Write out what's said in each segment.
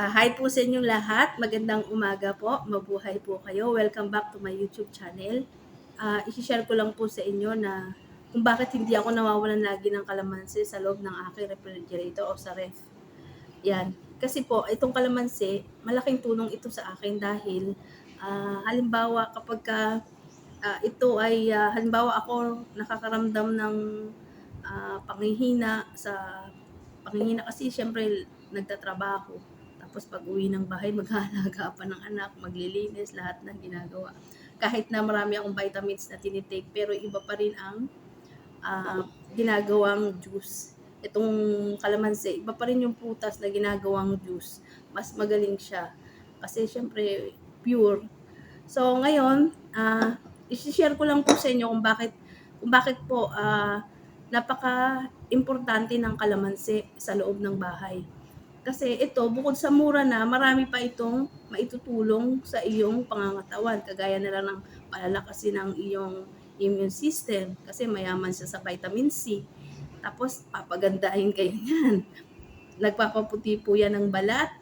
Ah, hi po sa inyong lahat. Magandang umaga po. Mabuhay po kayo. Welcome back to my YouTube channel. Ah, i-share ko lang po sa inyo na kung bakit hindi ako nawawalan lagi ng kalamansi sa loob ng aking refrigerator o sa ref. Yan. Kasi po, itong kalamansi, malaking tulong ito sa akin dahil ah, halimbawa kapag ka, ah, ito ay, ah, halimbawa ako nakakaramdam ng ah, panghihina sa panghihina kasi syempre nagtatrabaho. Tapos pag uwi ng bahay, maghahalaga pa ng anak, maglilinis, lahat ng ginagawa. Kahit na marami akong vitamins na tinitake, pero iba pa rin ang ah, ginagawang juice. Itong kalamansi, iba pa rin yung putas na ginagawang juice. Mas magaling siya. Kasi syempre, pure. So ngayon, ah i-share ko lang po sa inyo kung bakit kung bakit po ah, napaka-importante ng kalamansi sa loob ng bahay. Kasi ito, bukod sa mura na, marami pa itong maitutulong sa iyong pangangatawan. Kagaya na lang ng palalakasin ng iyong immune system. Kasi mayaman siya sa vitamin C. Tapos, papagandahin kayo niyan. Nagpapaputi po yan ng balat.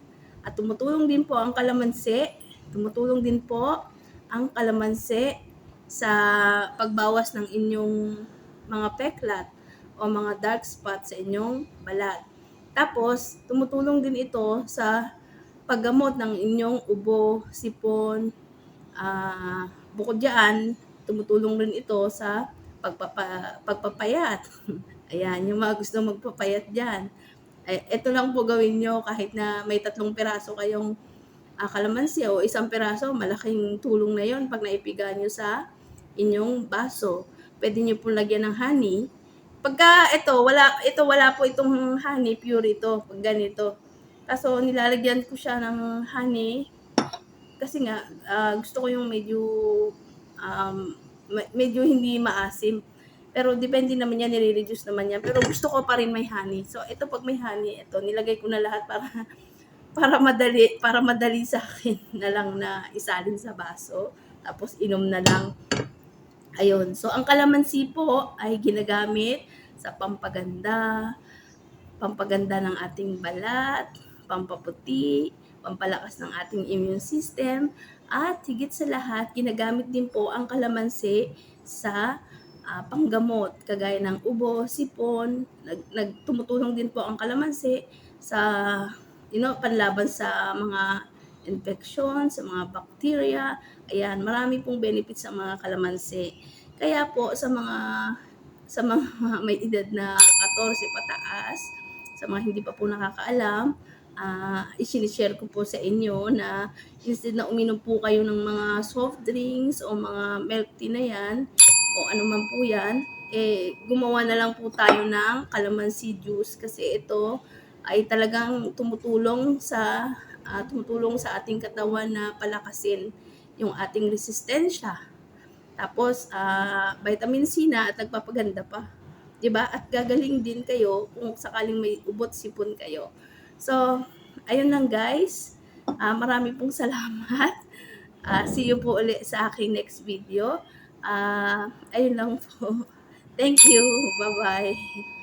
At tumutulong din po ang kalamansi. Tumutulong din po ang kalamansi sa pagbawas ng inyong mga peklat o mga dark spot sa inyong balat. Tapos, tumutulong din ito sa paggamot ng inyong ubo, sipon, ah bukod diyan, tumutulong rin ito sa pagpapa, pagpapayat. Ayan, yung mga gusto magpapayat dyan. Eh, ito lang po gawin nyo kahit na may tatlong piraso kayong ah, kalamansi o isang piraso, malaking tulong na yon pag naipiga nyo sa inyong baso. Pwede nyo pong lagyan ng honey. Pagka ito, wala, ito wala po itong honey, pure ito, pag ganito. Kaso nilalagyan ko siya ng honey kasi nga ah, gusto ko yung medyo um, me- medyo hindi maasim. Pero depende naman yan, nire-reduce naman yan. Pero gusto ko pa rin may honey. So ito pag may honey, ito nilagay ko na lahat para para madali para madali sa akin na lang na isalin sa baso. Tapos inom na lang. Ayun. So ang kalamansi po ay ginagamit sa pampaganda, pampaganda ng ating balat, pampaputi, pampalakas ng ating immune system, at higit sa lahat, ginagamit din po ang kalamansi sa ah, panggamot, kagaya ng ubo, sipon, nag, nagtumutulong din po ang kalamansi sa you know, panlaban sa mga infection, sa mga bacteria. Ayan, marami pong benefits sa mga kalamansi. Kaya po sa mga sa mga may edad na 14 pataas, sa mga hindi pa po nakakaalam, ah i-share ko po sa inyo na instead na uminom po kayo ng mga soft drinks o mga milk tea na yan, o ano man po yan, eh, gumawa na lang po tayo ng calamansi juice kasi ito ay talagang tumutulong sa ah, tumutulong sa ating katawan na palakasin yung ating resistensya. Tapos, ah, vitamin C na at nagpapaganda pa. 'Di ba? At gagaling din kayo kung sakaling may ubot sipon kayo. So, ayun lang guys. Ah, marami pong salamat. Ah, see you po ulit sa aking next video. Ah, ayun lang po. Thank you. Bye-bye.